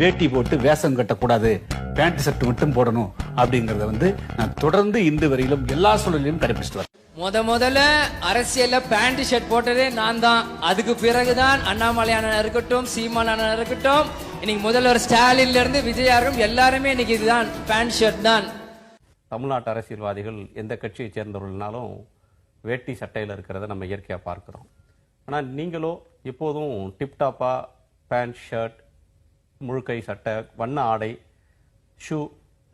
வேட்டி போட்டு வேஷம் கட்டக்கூடாது. பேண்ட் ஷர்ட் மட்டும் போடணும் அப்படிங்கறத வந்து நான் தொடர்ந்து இந்து வரையிலும் எல்லா சூழலிலும் கடைபிடிச்சிட்டு வரேன். முத முதல்ல அரசியல்ல பேண்ட் ஷர்ட் போட்டதே நான் தான். அதுக்கு பிறகுதான் அண்ணாமலை அண்ணன் இருக்கட்டும் சீமான் அண்ணன் இருக்கட்டும் இன்னைக்கு முதல்வர் ஸ்டாலின்ல இருந்து விஜயாரும் எல்லாருமே இன்னைக்கு இதுதான் பேண்ட் ஷர்ட் தான். தமிழ்நாட்டு அரசியல்வாதிகள் எந்த கட்சியை சேர்ந்தவர்கள்னாலும் வேட்டி சட்டையில் இருக்கிறத நம்ம இயற்கையாக பார்க்குறோம். ஆனால் நீங்களோ எப்போதும் டிப்டாப்பாக பேண்ட் ஷர்ட் முழுக்கை சட்டை வண்ண ஆடை ஷூ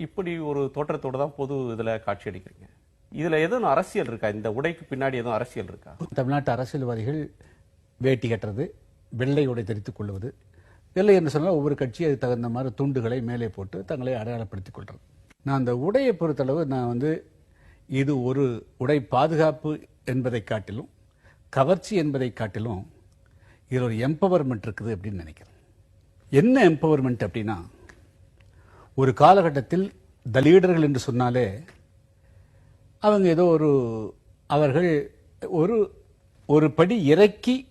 இப்படி ஒரு தோற்றத்தோடு தான் பொது இதில் காட்சி அளிக்கிறீங்க இதில் எதுவும் அரசியல் இருக்கா? இந்த உடைக்கு பின்னாடி எதுவும் அரசியல் இருக்கா? தமிழ்நாட்டு அரசியல்வாதிகள் வேட்டி கட்டுறது வெள்ளை உடை தெரித்துக் கொள்வது வெள்ளை என்று சொன்னால் ஒவ்வொரு கட்சி அது தகுந்த மாதிரி துண்டுகளை மேலே போட்டு தங்களை அடையாளப்படுத்திக் கொள்றது. நான் அந்த உடையை பொறுத்தளவு நான் வந்து இது ஒரு உடை பாதுகாப்பு என்பதை காட்டிலும் கவர்ச்சி என்பதை காட்டிலும் இதில் ஒரு எம்பவர்மெண்ட் இருக்குது அப்படின்னு நினைக்கிறேன். என்ன எம்பவர்மெண்ட் அப்படின்னா ஒரு காலகட்டத்தில் தலீடர்கள் என்று சொன்னாலே அவங்க ஏதோ ஒரு அவர்கள் ஒரு ஒரு படி இறக்கி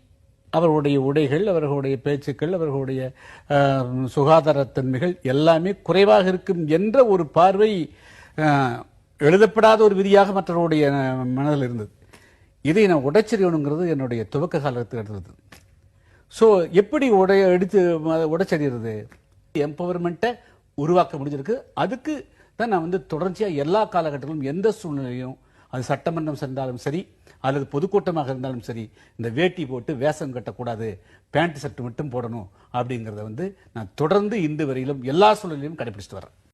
அவர்களுடைய உடைகள் அவர்களுடைய பேச்சுக்கள் அவர்களுடைய சுகாதாரத்தன்மைகள் எல்லாமே குறைவாக இருக்கும் என்ற ஒரு பார்வை எழுதப்படாத ஒரு விதியாக மற்றவருடைய மனதில் இருந்தது. இதை நான் உடைச்செறியணுங்கிறது என்னுடைய துவக்க காலத்தில் இருந்தது. ஸோ எப்படி உடைய எடுத்து உடைச்சறிகிறது? எம்பவர்மெண்ட்டை உருவாக்க முடிஞ்சிருக்கு. அதுக்கு தான் நான் வந்து தொடர்ச்சியாக எல்லா காலகட்டத்திலும் எந்த சூழ்நிலையும் அது சட்டமன்றம் சென்றாலும் சரி அல்லது பொதுக்கூட்டமாக இருந்தாலும் சரி இந்த வேட்டி போட்டு வேஷம் கட்டக்கூடாது பேண்ட் ஷர்ட் மட்டும் போடணும் அப்படிங்கிறத வந்து நான் தொடர்ந்து இந்து வரையிலும் எல்லா சூழ்நிலையிலும் கடைபிடிச்சிட்டு வரேன்